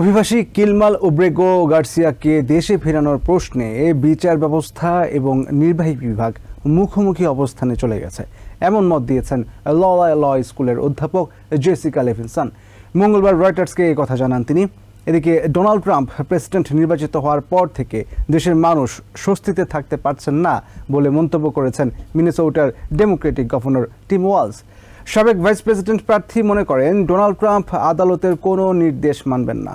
অভিবাসী কিলমাল ওব্রেগো গার্সিয়াকে দেশে ফেরানোর প্রশ্নে বিচার ব্যবস্থা এবং নির্বাহী বিভাগ মুখোমুখি অবস্থানে চলে গেছে। এমন মত দিয়েছেন ল ল স্কুলের অধ্যাপক জেসিকা লেভিনসন। মঙ্গলবার রয়টার্সকে এই কথা জানান তিনি। এদিকে ডোনাল্ড ট্রাম্প প্রেসিডেন্ট নির্বাচিত হওয়ার পর থেকে দেশের মানুষ স্বস্তিতে থাকতে পারছেন না বলে মন্তব্য করেছেন মিনেসোটার ডেমোক্রেটিক গভর্নর টিম ওয়ালস। সাবেক ভাইস প্রেসিডেন্ট প্রার্থী মনে করেন, ডোনাল্ড ট্রাম্প আদালতের কোনো নির্দেশ মানবেন না।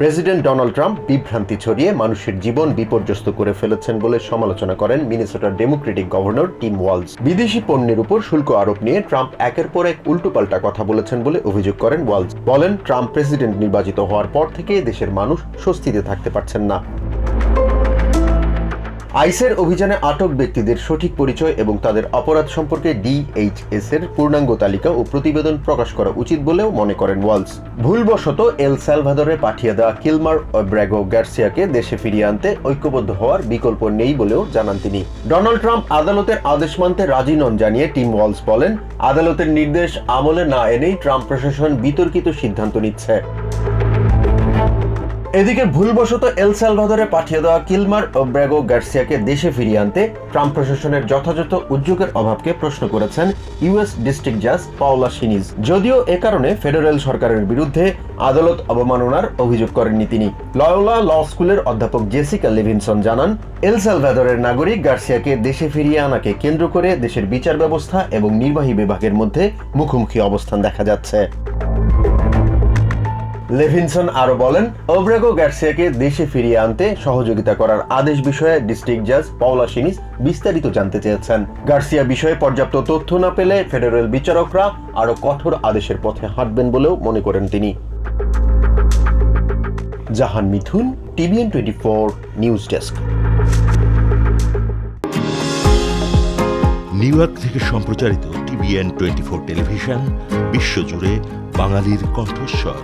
প্রেসিডেন্ট ডোনাল্ড ট্রাম্প বিভ্রান্তি ছড়িয়ে মানুষের জীবন বিপর্যস্ত করে ফেলেছেন বলে সমালোচনা করেন মিনেসোটার ডেমোক্রেটিক গভর্নর টিম ওয়ালস। বিদেশি পণ্যের উপর শুল্ক আরোপ নিয়ে ট্রাম্প একের পর এক উল্টোপাল্টা কথা বলেছেন বলে অভিযোগ করেন ওয়ালস। বলেন, ট্রাম্প প্রেসিডেন্ট নির্বাচিত হওয়ার পর থেকে দেশের মানুষ স্বস্তিতে থাকতে পারছেন না। আইসের অভিযানে আটক ব্যক্তিদের সঠিক পরিচয় এবং তাদের অপরাধ সম্পর্কে ডিএইচএস এর পূর্ণাঙ্গ তালিকা ও প্রতিবেদন প্রকাশ করা উচিত বলেও মনে করেন ওয়ালস। ভুলবশত এল সালভাদরে পাঠিয়ে দেওয়া কিলমার ব্র্যাগো গার্সিয়াকে দেশে ফিরিয়ে আনতে ঐক্যবদ্ধ হওয়ার বিকল্প নেই বলেও জানান তিনি। ডোনাল্ড ট্রাম্প আদালতের আদেশ মানতে রাজি নন জানিয়ে টিম ওয়ালস বলেন, আদালতের নির্দেশ আমলে না এনেই ট্রাম্প প্রশাসন বিতর্কিত সিদ্ধান্ত নিচ্ছে। এদিকে ভুলবশত এল সালভাদরে পাঠিয়ে দেওয়া কিলমার ও ব্র্যাগো গার্সিয়াকে দেশে ফিরিয়ে আনতে ট্রাম্প প্রশাসনের যথাযথ উদ্যোগের অভাবকে প্রশ্ন করেছেন ইউএস ডিস্ট্রিক্ট জাজ পাওলা সিনিজ যদিও এ কারণে ফেডারেল সরকারের বিরুদ্ধে আদালত অবমাননার অভিযোগ করেননি তিনি। লয়োলা ল স্কুলের অধ্যাপক জেসিকা লেভিনসন জানান, এল সালভাদরের নাগরিক গার্সিয়াকে দেশে ফিরিয়ে আনাকে কেন্দ্র করে দেশের বিচার ব্যবস্থা এবং নির্বাহী বিভাগের মধ্যে মুখোমুখি অবস্থান দেখা যাচ্ছে। লেভিনসন আরও বলেন ওব্রেগো গার্সিয়াকে দেশে ফিরিয়ে আনতে সহযোগিতা করার আদেশ বিষয়ে ডিস্ট্রিক্ট জাজ পাওলা সিনিস বিস্তারিত জানতে চেয়েছেন। গার্সিয়া বিষয়ে পর্যাপ্ত তথ্য না পেলে ফেডারেল বিচারকরা আরও কঠোর আদেশের পথে হাঁটবেন বলেও মনে করেন তিনি। Jahan Mithun, TVN twenty four news desk. New York থেকে সম্প্রচারিত টিভিএন টোয়েন্টি ফোর টেলিভিশন, বিশ্বজুড়ে বাঙালির কণ্ঠস্বর।